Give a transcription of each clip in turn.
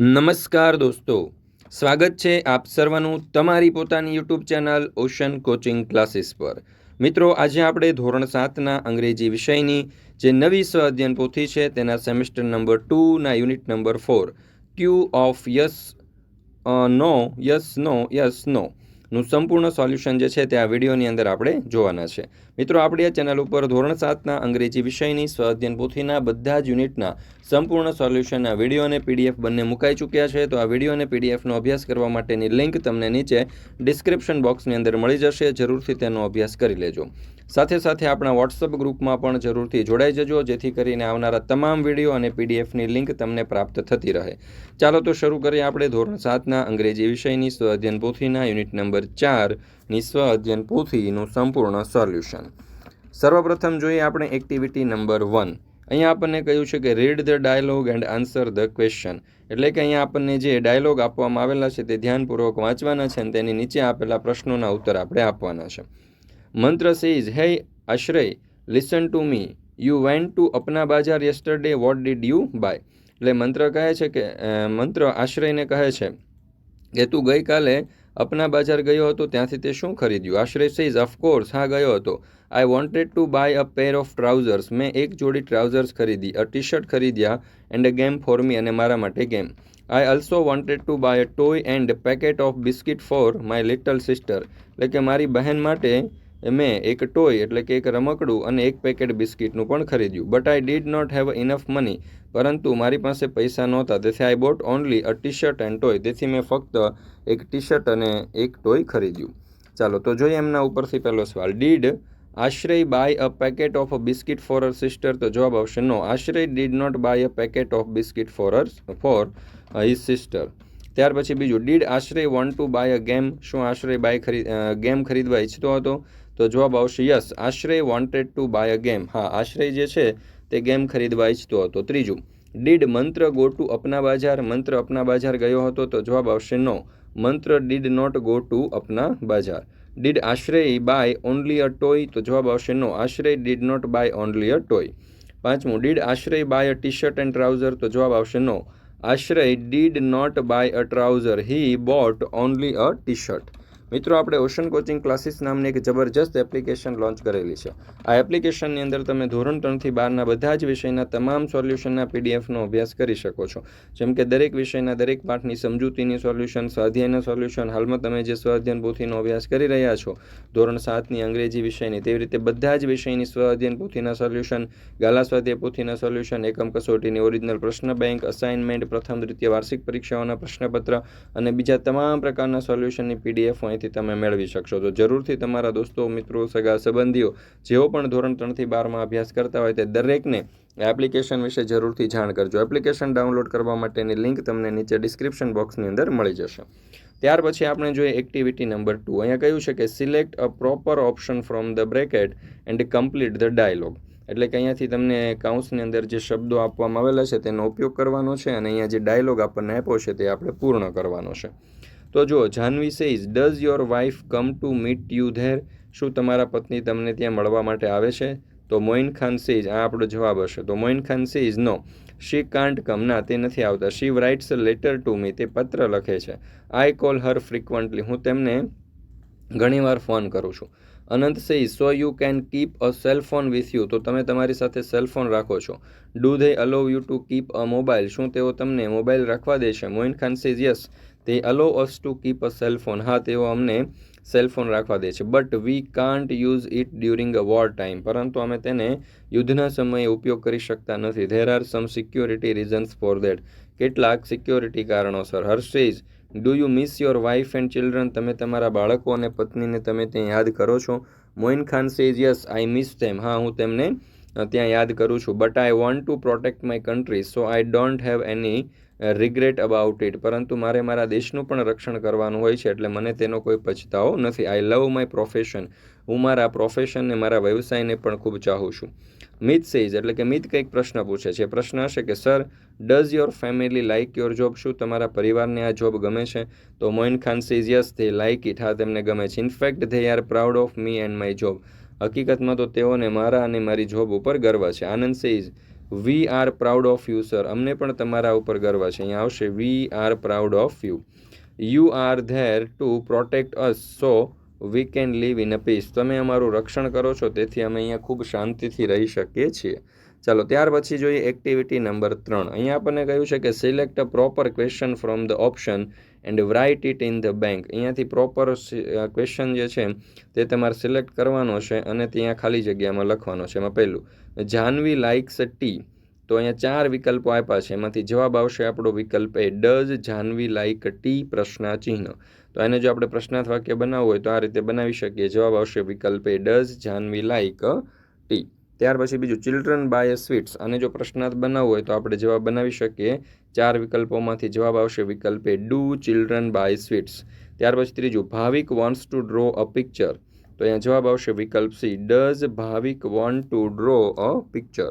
નમસ્કાર દોસ્તો. સ્વાગત છે આપ સર્વનું તમારી પોતાની YouTube channel ocean coaching classes પર. મિત્રો, આજે આપણે ધોરણ સાતના અંગ્રેજી વિષયની જે નવી સ્વ અધ્યયન પોથી છે તેના semester number ટુના unit number four Q of yes no yes no yes no નું સંપૂર્ણ સોલ્યુશન જે છે તે આ વિડીયોની અંદર આપણે જોવાના છે. મિત્રો, આપણી આ ચેનલ ઉપર ધોરણ સાતના અંગ્રેજી વિષયની સ્વ અધ્યયન પોથીના બધા જ યુનિટના સંપૂર્ણ સોલ્યુશનના વીડિયો અને પીડીએફ બંને મુકાઈ ચૂક્યા છે, તો આ વીડિયો અને પીડીએફનો અભ્યાસ કરવા માટેની લિંક તમને નીચે ડિસ્ક્રિપ્શન બોક્સની અંદર મળી જશે, જરૂરથી તેનો અભ્યાસ કરી લેજો. સાથે સાથે આપણા વોટ્સઅપ ગ્રુપમાં પણ જરૂરથી જોડાઈ જજો, જેથી કરીને આવનારા તમામ વીડિયો અને પીડીએફની લિંક તમને પ્રાપ્ત થતી રહે. ચાલો તો શરૂ કરીએ આપણે ધોરણ સાતના અંગ્રેજી વિષયની સ્વ અધ્યયન પોથીના યુનિટ નંબર ચારની સ્વ અધ્યયન પોથીનું સંપૂર્ણ સોલ્યુશન. સર્વપ્રથમ જોઈએ આપણે એક્ટિવિટી નંબર વન અહીંયા આપણને કહ્યું છે કે read the dialogue and answer the question એટલે કે અહીંયા આપણને જે ડાયલોગ આપવામાં આવેલા છે તે ધ્યાનપૂર્વક વાંચવાના છે અને તેની નીચે આપેલા પ્રશ્નોના ઉત્તર આપણે આપવાના છે. Mantra says hey Ashray listen to me you went to Apna Bazaar yesterday what did you buy એટલે મંત્ર કહે છે કે મંત્ર આશ્રયને કહે છે કે, તું ગઈકાલે અપના બજાર ગયો હતો, ત્યાંથી તે શું ખરીદ્યું? આશ્રય સેઝ ઓફકોર્સ હા, ગયો હતો. I wanted to buy a pair of trousers મેં એક જોડી ટ્રાઉઝર્સ ખરીદી અ ટી શર્ટ ખરીદ્યા and a game for me અને મારા માટે game I also wanted to buy a toy and packet of biscuit for my little sister એટલે કે મારી બહેન માટે મેં એક ટોય એટલે કે એક રમકડું અને એક પેકેટ બિસ્કિટનું પણ ખરીદ્યું. But I did not have enough money પરંતુ મારી પાસે પૈસા નહોતા. તેથી I bought only a T shirt and toy તેથી મેં ફક્ત એક ટી શર્ટ અને એક ટોય ખરીદ્યું. ચાલો, તો જોઈએ એમના ઉપરથી પહેલો સવાલ. Did Ashray buy a packet of a biscuit for her sister તો જવાબ આવશે no Ashray did not buy a packet of biscuit for her for his sister ત્યાર પછી બીજું. Did Ashray want to buy a game શું Ashray by ખરીદ game ખરીદવા ઈચ્છતો હતો? તો જવાબ આવશે yes Ashray wanted to buy a game હા આશ્રય જે છે તે ગેમ ખરીદવા ઈચ્છતો હતો. ત્રીજું, ડીડ મંત્ર ગો ટુ અપના બાજાર મંત્ર અપના બાજાર ગયો હતો તો જવાબ આવશે નો. મંત્ર did not go to Apna Bazaar did Ashray buy only a toy તો જવાબ આવશે no. Ashray did not buy only a toy. પાંચમું, did Ashray buy a T shirt and trouser તો જવાબ આવશે no. Ashray did not buy a trouser. He bought only a T shirt મિત્રો, આપણે ocean coaching classes નામની એક જબરજસ્ત application launch કરેલી છે. આ એપ્લિકેશનની અંદર તમે ધોરણ ત્રણથી બારના બધા જ વિષયના તમામ સોલ્યુશનના પીડીએફનો અભ્યાસ કરી શકો છો. જેમ કે દરેક વિષયના દરેક પાઠની સમજૂતીની સોલ્યુશન સ્વાધ્યાયના સોલ્યુશન હાલમાં તમે જે સ્વાધ્યાયન પોથીનો અભ્યાસ કરી રહ્યા છો, ધોરણ સાતની અંગ્રેજી વિષયની, તેવી રીતે બધા જ વિષયની સ્વાધ્યાયન પોથીના સોલ્યુશન ગાલા સ્વાધ્યાય પોથીના સોલ્યુશન એકમ કસોટીની ઓરિજિનલ પ્રશ્ન બેંક અસાઇનમેન્ટ પ્રથમ દ્વિતીય વાર્ષિક પરીક્ષાઓના પ્રશ્નપત્ર અને બીજા તમામ પ્રકારના સોલ્યુશનની પીડીએફ અહીંથી તમે મેળવી શકશો. તો જરૂરથી તમારા દોસ્તો, મિત્રો, સગા, સંબંધીઓ, જેઓ પણ ધોરણ ત્રણથી બારમાં અભ્યાસ કરતા હોય તે દરેકને એપ્લિકેશન વિશે જરૂરથી જાણ કરજો. એપ્લિકેશન ડાઉનલોડ કરવા માટેની લિંક તમને નીચે ડિસ્ક્રિપ્શન બોક્સની અંદર મળી જશે. ત્યાર પછી આપણે જોઈએ એક્ટિવિટી નંબર ટુ. અહીંયા કહ્યું છે કે select a proper option from the bracket and complete the dialogue. એટલે કે અહીંયાથી તમને કાઉન્સની અંદર જે શબ્દો આપવામાં આવેલા છે તેનો ઉપયોગ કરવાનો છે અને અહીંયા જે ડાયલોગ આપણને આપ્યો છે તે આપણે પૂર્ણ કરવાનો છે. તો જુઓ Jahnavi says does your wife come to meet you there શું તમારા પત્ની તમને ત્યાં મળવા માટે આવે છે? તો મોઇન ખાન સેઝ આ આપણો જવાબ હશે. તો Moin Khan says no she can't come ના, તે નથી આવતા. She writes letter to me તે પત્ર લખે છે. આઈ કોલ હર ફ્રિકવન્ટલી હું તેમને ઘણીવાર ફોન કરું છું. Anant says so you can keep a cell phone with you તો તમે તમારી સાથે સેલ ફોન રાખો છો. Do they allow you to keep a mobile શું તેઓ તમને મોબાઈલ રાખવા દે છે? Moin Khan says yes they allow us to keep a cell phone હા, તેઓ અમને સેલ ફોન રાખવા દે છે. But we can't use it during a war time પરંતુ અમે તેને યુદ્ધના સમયે ઉપયોગ કરી શકતા નથી. There are some security reasons for that કેટલાક સિક્યોરિટી કારણોસર. Harsh says do you miss your wife and children તમે તમારા બાળકો અને પત્નીને તમે ત્યાં યાદ કરો છો? Moin Khan says yes I miss them હા, હું તેમને ત્યાં યાદ કરું છું. But I want to protect my country so I don't have any regret about it પરંતુ મારે મારા દેશનું પણ રક્ષણ કરવાનું હોય છે એટલે મને તેનો કોઈ પછતાવો નથી. આઈ લવ માય પ્રોફેશન હું મારા પ્રોફેશનને મારા વ્યવસાયને પણ ખૂબ ચાહું છું. મિત સેઝ એટલે કે મિત કંઈક પ્રશ્ન પૂછે છે. પ્રશ્ન હશે કે sir does your family like your job શું તમારા પરિવારને આ જોબ ગમે છે? તો Moin Khan says yes they like it હા, તેમને ગમે છે. In fact they are proud of me and my job હકીકતમાં તો તેઓને મારા અને મારી જોબ ઉપર ગર્વ છે. Anand says we are proud of you sir અમને પણ તમારા ઉપર ગર્વ છે. અહીંયા આવશે. We are proud of you you are there to protect us so we can live in a peace તમે અમારું રક્ષણ કરો છો, તેથી અમે અહીંયા ખૂબ શાંતિથી રહી શકીએ છીએ. ચાલો, ત્યાર પછી જોઈએ એક્ટિવિટી નંબર ત્રણ. અહીંયા આપણને કહ્યું છે કે select a proper question from the option and write it in the bank અહીંયાથી પ્રોપર ક્વેશ્ચન જે છે, તે તમારે સિલેક્ટ કરવાનો છે અને ત્યાં ખાલી જગ્યામાં લખવાનો છે. એમાં પહેલું, જાનવી લાઇક્સ ટી તો અહીંયા ચાર વિકલ્પો આપ્યા છે. એમાંથી જવાબ આવશે આપણો વિકલ્પ A does Janvi like tea પ્રશ્નાચિહ્ન તો એને જો આપણે પ્રશ્નાર્થ વાક્ય બનાવવું હોય તો આ રીતે બનાવી શકીએ. જવાબ આવશે વિકલ્પ A does Janvi like tea ત્યાર પછી બીજું ચિલ્ડ્રન બાય સ્વીટ્સ અને જો પ્રશ્નાર્થ બનાવવો હોય તો આપણે જવાબ બનાવી શકીએ. ચાર વિકલ્પોમાંથી જવાબ આવશે વિકલ્પ A do children buy sweets ત્યાર પછી ત્રીજું Bhavik wants to draw a picture તો અહીંયા જવાબ આવશે વિકલ્પ C does Bhavik want to draw a picture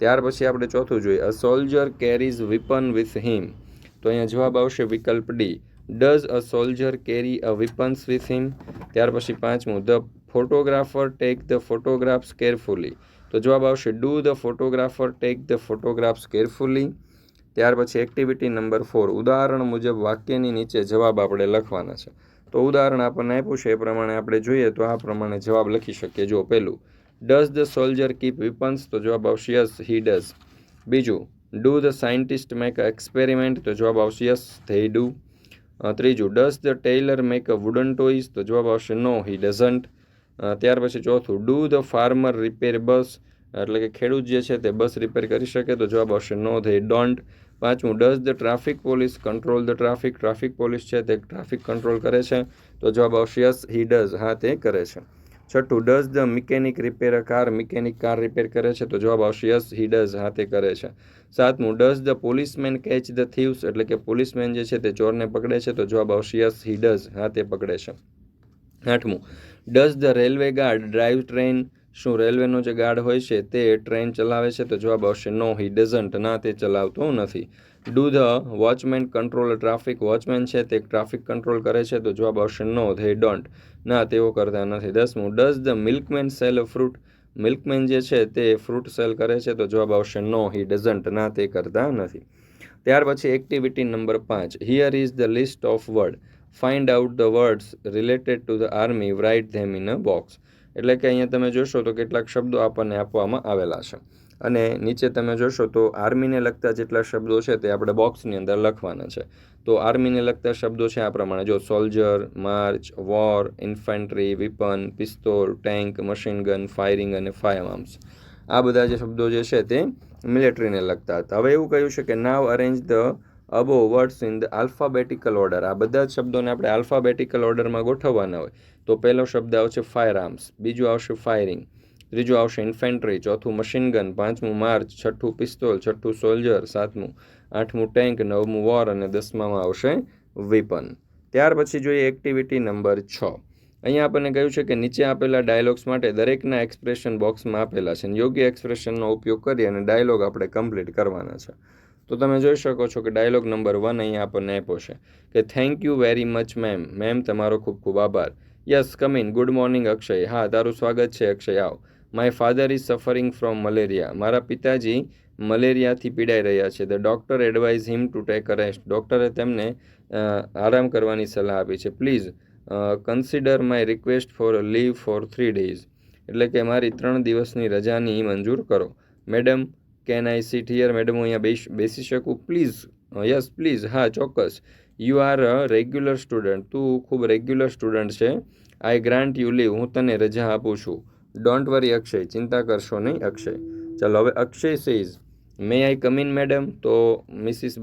ત્યાર પછી આપણે ચોથું જોઈએ a soldier carries weapon with him તો અહીંયા જવાબ આવશે વિકલ્પ D does a soldier carry a weapons with him ત્યાર પછી પાંચમું the photographer take the photographs carefully તો જવાબ આવશે do the photographer take the photographs carefully ત્યાર પછી એક્ટિવિટી નંબર ફોર ઉદાહરણ મુજબ વાક્યની નીચે જવાબ આપણે લખવાના છે. તો ઉદાહરણ આપણને આપ્યું છે, એ પ્રમાણે આપણે જોઈએ તો આ પ્રમાણે જવાબ લખી શકીએ. જો પહેલું does the soldier keep weapons તો જવાબ આવશે યસ હી ડઝ બીજું do the scientist make a experiment તો જવાબ આવશે યસ ધે ડુ ત્રીજું does the tailor make a wooden toys તો જવાબ આવશે નો હી ડઝન્ટ ત્યાર પછી ચોથું do the farmer repair bus, એટલે કે ખેડૂત જે છે તે બસ રિપેર કરી શકે, તો જવાબ આવશે નો ધે ડોન્ટ પાંચમું does the traffic police control the traffic traffic police છે તે ટ્રાફિક કંટ્રોલ કરે છે, તો જવાબ આવશે યસ હી ડઝ હા, તે કરે છે. છઠ્ઠું does the mechanic repair a car mechanic car repair કરે છે, તો જવાબ આવશે યસ હી ડઝ હા, તે કરે છે. સાતમું does the policeman catch the thieves એટલે કે પોલીસમેન જે છે તે ચોરને પકડે છે, તો જવાબ આવશે યસ હી ડઝ હા, તે પકડે છે. આઠમું does the railway guard drive train શું રેલવેનો જે ગાર્ડ હોય છે તે ટ્રેન ચલાવે છે? તો જવાબ આવશે નો હી ડઝન્ટ ના, તે ચલાવતો નથી. Do the watchman control traffic watchman છે? તે ટ્રાફિક કંટ્રોલ કરે છે? તો જવાબ આવશે નો ધે ડોન્ટ ના, તેઓ કરતા નથી. દસમું does the milkman sell fruit milkman જે છે તે ફ્રૂટ સેલ કરે છે? તો જવાબ આવશે નો હી ડઝન્ટ ના, તે કરતા નથી. ત્યાર પછી એક્ટિવિટી નંબર પાંચ. Here is the list of word find out the words related to the army write them in a box એટલે કે અહીંયા તમે જોશો તો કેટલાક શબ્દો આપણને આપવામાં આવેલા છે. અને નીચે તમે જોશો તો આર્મીને લગતા જેટલા શબ્દો છે તે આપણે બોક્સની અંદર લખવાના છે. તો આર્મીને લગતા શબ્દો છે આ પ્રમાણે. જો soldier march war infantry weapon pistol tank machine gun firing અને ફાયર આર્મ્સ આ બધા જે શબ્દો જે છે તે મિલિટરીને લગતા હતા. હવે એવું કહ્યું છે કે now arrange the above words in the alphabetical order આ બધા જ શબ્દોને આપણે આલ્ફાબેટિકલ ઓર્ડરમાં ગોઠવવાના હોય. તો પહેલો શબ્દ આવશે ફાયર આર્મ્સ બીજું આવશે ફાયરિંગ ત્રીજું આવશે ઇન્ફેન્ટ્રી ચોથું મશીન ગન પાંચમું માર્ચ છઠ્ઠું પિસ્તોલ છઠ્ઠું સોલ્જર સાતમું, આઠમું ટેન્ક નવમું વોર અને દસમામાં આવશે વિપન ત્યાર પછી જોઈએ એક્ટિવિટી નંબર છ. અહીંયા આપણને કહ્યું છે કે નીચે આપેલા ડાયલોગ્સ માટે દરેકના એક્સપ્રેશન બોક્સમાં આપેલા છે. યોગ્ય એક્સપ્રેશનનો ઉપયોગ કરી અને ડાયલોગ આપણે કમ્પ્લીટ કરવાના છે. તો તમે જોઈ શકો છો કે ડાયલોગ નંબર વન અહીંયા આપણને આપ્યો છે કે thank you very much ma'am ma'am તમારો ખૂબ ખૂબ આભાર. Yes come in good morning Akshay. હા, તારું સ્વાગત છે, અક્ષય. આવ. My father is suffering from malaria મારા પિતાજી મલેરિયાથી પીડાઈ રહ્યા છે. The doctor advise him to take a rest ડૉક્ટરે તેમને આરામ કરવાની સલાહ આપી છે. Please consider my request for leave for three days એટલે કે મારી ત્રણ દિવસની રજાની મંજૂર કરો. Madam can I sit here madam હું અહીંયા બેસ શકું? પ્લીઝ યસ પ્લીઝ હા, ચોક્કસ. You are a regular student તું ખૂબ રેગ્યુલર સ્ટુડન્ટ છે. આઈ ગ્રાન્ટ યુ લીવ હું તને રજા આપું છું. Don't worry Akshay. ચિંતા કરશો નહીં, અક્ષય. ચાલો, હવે Akshay says may I come in madam તો Mrs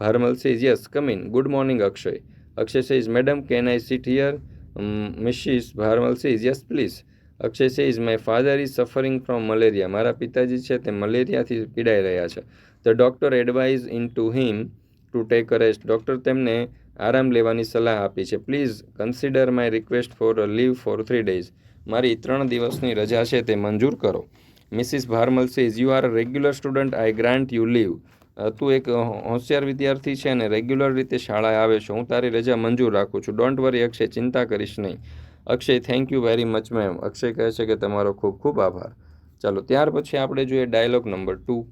Bharmal says yes come in good morning Akshay. Akshay says madam can I sit here Mrs Bharmal says yes please Akshay says my father is suffering from malaria. મારા પિતાજી છે, તે મલેરિયાથી પીડાઈ રહ્યા છે. The doctor advise in to him to take a rest. Doctor તેમને આરામ લેવાની સલાહ આપી છે. Please consider my request for a leave for three days. મારી ત્રણ દિવસની રજા છે, તે મંજૂર કરો. Mrs Bharmal says you are regular student, I grant you leave. તું એક હોશિયાર વિદ્યાર્થી છે અને રેગ્યુલર રીતે શાળાએ આવે છે. હું તારી રજા મંજૂર રાખું છું. ડોન્ટ વરી અક્ષય, ચિંતા કરીશ નહીં. Akshay thank you very much ma'am Akshay કહે છે કે તમારો ખૂબ ખૂબ આભાર. ચાલો, ત્યાર પછી આપણે જોઈએ dialogue number two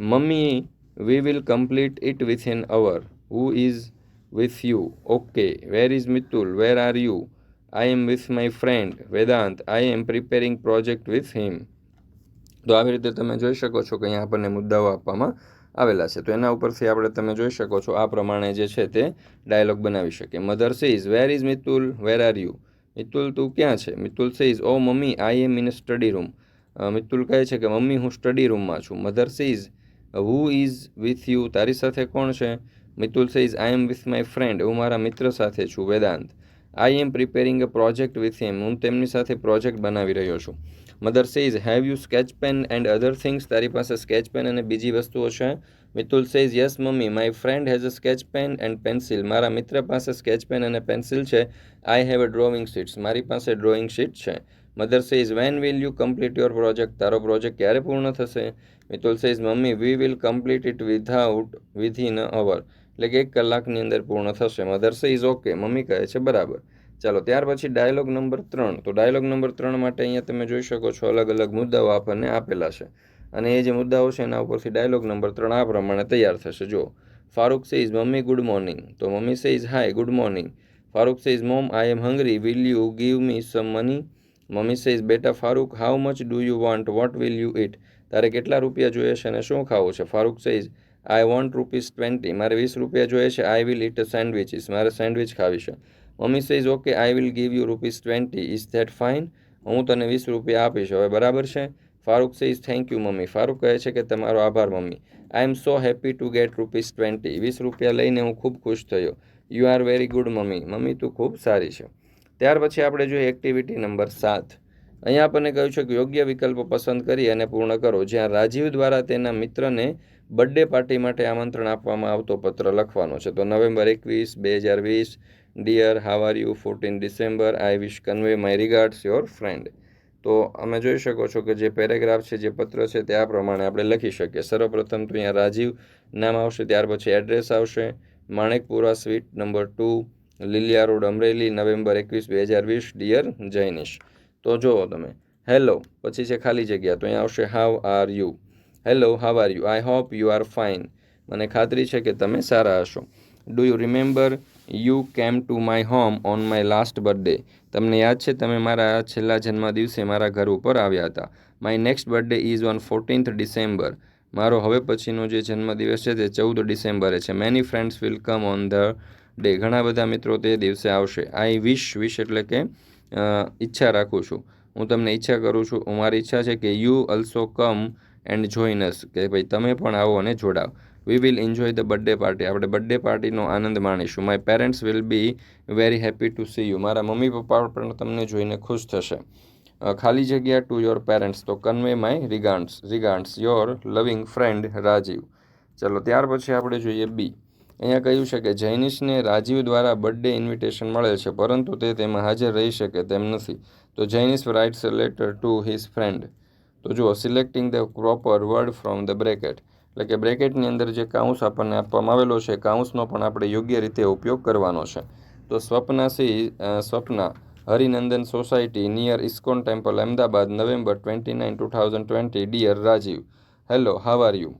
mummy we will complete it with an hour who is with you okay where is Mitul where are you I am with my friend Vedant I am preparing project with him તો આવી રીતે તમે જોઈ શકો છો કે અહીંયા આપણને મુદ્દાઓ આપવામાં આવેલા છે. તો એના ઉપરથી આપણે તમે જોઈ શકો છો આ પ્રમાણે જે છે તે ડાયલોગ બનાવી શકીએ. Mother says where is Mitul where are you Mitul, તું ક્યાં છે? Mitul says oh mummy I am in study room Mitul કહે છે કે, મમ્મી, હું સ્ટડી રૂમમાં છું. Mother says who is with you તારી સાથે કોણ છે? Mitul says I am with my friend હું મારા મિત્ર સાથે છું. Vedant I am preparing a project with him હું તેમની સાથે પ્રોજેક્ટ બનાવી રહ્યો છું. Mother says have you sketch pen and other things તારી પાસે સ્કેચ પેન અને બીજી વસ્તુઓ છે. Mitul says yes mummy my friend has a sketch pen and pencil મારા મિત્ર પાસે સ્કેચ પેન અને પેન્સિલ છે. I have a drawing sheets મારી પાસે ડ્રોઈંગ શીટ છે. Mother says when will you complete your project તારો પ્રોજેક્ટ ક્યારે પૂર્ણ થશે? Mitul says mummy we will complete it without within hour એટલે કે એક કલાકની અંદર પૂર્ણ થશે. મધર સેઝ ઓકે મમ્મી કહે છે, બરાબર. ચાલો, ત્યાર પછી ડાયલોગ નંબર ત્રણ. તો ડાયલોગ નંબર ત્રણ માટે અહીંયા તમે જોઈ શકો છો અલગ અલગ મુદ્દાઓ આપણને આપેલા છે. અને એ જે મુદ્દાઓ છે એના ઉપરથી ડાયલોગ નંબર ત્રણ આ પ્રમાણે તૈયાર થશે. જો Farooq is mummy good morning તો mummy says hi good morning Farooq is mom I am hungry will you give me some money mummy says બેટા Farooq how much do you want what will you eat તારે કેટલા રૂપિયા જોઈએ છે અને શું ખાવું છે? Farooq says I want rupees twenty મારે વીસ રૂપિયા જોઈએ છે. આઈ વિલ ઇટ સેન્ડવિચીસ મારે સેન્ડવિચ ખાવી છે. Mummy says okay I will give you rupees twenty is that fine હું તને વીસ રૂપિયા આપીશ. હવે બરાબર છે? Farooq says thank you mummy Farooq કહે છે કે, તમારો આભાર mummy I am so happy to get rupees twenty વીસ રૂપિયા લઈને હું ખૂબ ખુશ થયો. You are very good mummy mummy તું ખૂબ સારી છે. ત્યાર પછી આપણે જોઈએ એક્ટિવિટી નંબર સાત. અહીંયા આપણને કહ્યું છે કે, યોગ્ય વિકલ્પો પસંદ કરી અને પૂર્ણ કરો. જ્યાં રાજીવ દ્વારા તેના મિત્રને બર્થડે પાર્ટી માટે આમંત્રણ આપવામાં આવતો પત્ર લખવાનો છે. તો નવેમ્બર એકવીસ, બે હજાર વીસ dear how are you fourteen December I wish convey my regards your friend તો અમે જોઈ શકો છો કે જે પેરેગ્રાફ છે, જે પત્ર છે તે આ પ્રમાણે આપણે લખી શકીએ. સર્વપ્રથમ તો અહીંયા રાજીવ નામ આવશે, ત્યાર પછી એડ્રેસ આવશે. Manekpura suite number two, Liliya road, Amreli, November એકવીસ બે હજાર વીસ ડિયર જૈનિશ. તો જુઓ તમે. હેલો, પછી છે ખાલી જગ્યા, તો અહીંયા આવશે how are you. Hello how are you? I hope you are fine. મને ખાતરી છે કે તમે સારા હશો. Do you remember you came to my home on my last birthday તમને યાદ છે, તમે મારા છેલ્લા જન્મ દિવસે મારા ઘર ઉપર આવ્યા હતા. My next birthday is on fourteenth December મારો હવે પછીનો જે જન્મદિવસ છે, તે ચૌદ ડિસેમ્બરે છે. Many friends will come on the day ઘણા બધા મિત્રો તે દિવસે આવશે. આઈ વિશ વિશ એટલે કે ઈચ્છા રાખું છું. હું તમને ઈચ્છા કરું છું. મારી ઈચ્છા છે કે you also come and join us કે ભાઈ તમે પણ આવો અને જોડાવ. We will enjoy the birthday party આપણે બર્થડે પાર્ટીનો આનંદ માણીશું. My parents will be very happy to see you મારા મમ્મી પપ્પા પણ તમને જોઈને ખુશ થશે. ખાલી જગ્યા ટુ યોર પેરેન્ટ્સ તો convey my regards regards your loving friend Rajiv. ચલો, ત્યાર પછી આપણે જોઈએ બી અહીંયા કહ્યું છે કે જૈનિશને રાજીવ દ્વારા બર્થડે ઇન્વિટેશન મળેલ છે, પરંતુ તે તેમાં હાજર રહી શકે તેમ નથી. તો Jainish writes a letter to his friend તો જુઓ selecting the proper word from the bracket એટલે કે બ્રેકેટની અંદર જે કાઉન્સ આપણને આપવામાં આવેલો છે કાઉન્સનો પણ આપણે યોગ્ય રીતે ઉપયોગ કરવાનો છે. તો સ્વપ્નાસી Swapna, Harinandan society near ISKCON temple, Ahmedabad, November twenty nine, two thousand twenty, dear Rajiv. Hello how are you?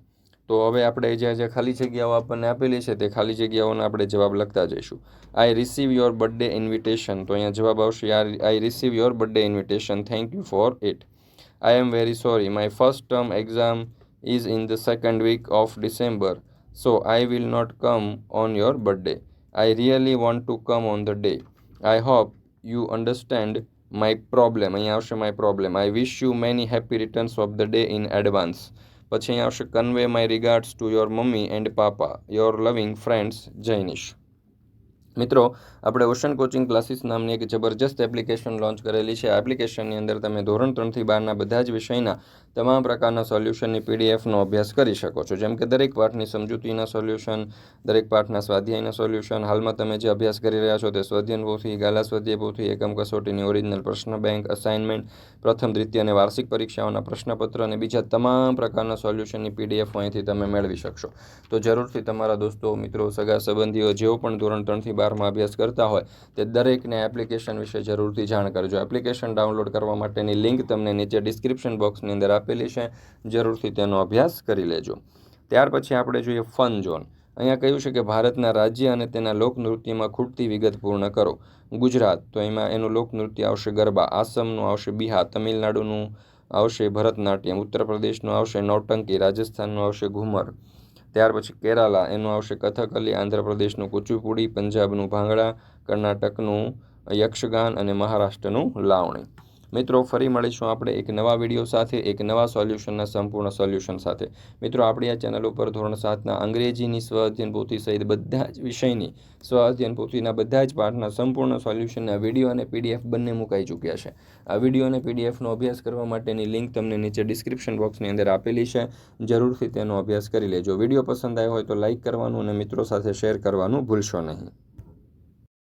તો હવે આપણે જ્યાં જ્યાં ખાલી જગ્યાઓ આપણને આપેલી છે, તે ખાલી જગ્યાઓના આપણે જવાબ લખતા જઈશું. I receive your birthday invitation તો અહીંયા જવાબ આવશે I receive your birthday invitation thank you for it I am very sorry my first term exam is in the second week of December, so I will not come on your birthday. I really want to come on the day. I hope you understand my problem. અહીંયા આવશે my problem. I wish you many happy returns of the day in advance. પછી અહીંયા આવશે convey my regards to your mummy and papa. Your loving friends, Jainish. મિત્રો, આપણે ocean coaching classes નામની એક જબરજસ્ત એપ્લિકેશન લોન્ચ કરેલી છે. એપ્લિકેશનની અંદર તમે ધોરણ ત્રણથી બારના બધા જ વિષયના તમામ પ્રકારના સોલ્યુશનની પીડીએફનો અભ્યાસ કરી શકો છો. જેમ કે દરેક પાઠની સમજૂતીના સોલ્યુશન દરેક પાઠના સ્વાધ્યાયના સોલ્યુશન હાલમાં તમે જે અભ્યાસ કરી રહ્યા છો તે સ્વાધ્યન પોથી, ગાલા સ્વાધ્યાય પોથી, એકમ કસોટીની ઓરિજિનલ પ્રશ્ન બેંક અસાઇનમેન્ટ પ્રથમ, દ્વિતીય અને વાર્ષિક પરીક્ષાઓના પ્રશ્નપત્ર અને બીજા તમામ પ્રકારના સોલ્યુશનની પીડીએફ અહીંથી તમે મેળવી શકશો. તો જરૂરથી તમારા દોસ્તો, મિત્રો, સગા, સંબંધીઓ, જેઓ પણ ધોરણ ત્રણથી બારમાં અભ્યાસ કરતા હોય, તે દરેકને એપ્લિકેશન વિશે જરૂરથી જાણ કરજો. એપ્લિકેશન ડાઉનલોડ કરવા માટેની લિંક તમને નીચે ડિસ્ક્રિપ્શન બોક્સની અંદર આપેલી છે. જરૂરથી તેનો અભ્યાસ કરી લેજો. ત્યાર પછી આપણે જોઈએ ફન ઝોન અહીંયા કહ્યું છે કે ભારતના રાજ્ય અને તેના લોકનૃત્યમાં ખૂટતી વિગત પૂર્ણ કરો. ગુજરાત, તો એમાં એનું લોકનૃત્ય આવશે ગરબા, આસામનું આવશે બિહાર, તમિલનાડુનું આવશે ભરતનાટ્યમ ઉત્તર પ્રદેશનું આવશે નૌટંકી, રાજસ્થાનનું આવશે ઘુમર. ત્યાર પછી કેરાલા, એનું આવશે કથકલી, આંધ્રપ્રદેશનું કુચીપુડી, પંજાબનું ભાંગડા, કર્ણાટકનું યક્ષગાન અને મહારાષ્ટ્રનું લાવણી. મિત્રો, ફરી મળીશું આપણે એક નવા વીડિયો સાથે, એક નવા સોલ્યુશનના સંપૂર્ણ સોલ્યુશન સાથે. મિત્રો, આપણી આ ચેનલ ઉપર ધોરણ સાતના અંગ્રેજીની સ્વ અધ્યયન સહિત બધા જ વિષયની સ્વ અધ્યયન પોથીના બધા જ પાઠના સંપૂર્ણ સોલ્યુશનના વીડિયો અને પીડીએફ બંને મુકાઈ ચૂક્યા છે. આ વીડિયો અને પીડીએફનો અભ્યાસ કરવા માટેની લિંક તમને નીચે ડિસ્ક્રિપ્શન બોક્સની અંદર આપેલી છે. જરૂરથી તેનો અભ્યાસ કરી લેજો. વીડિયો પસંદ આવ્યો હોય તો લાઇક કરવાનું અને મિત્રો સાથે શેર કરવાનું ભૂલશો નહીં.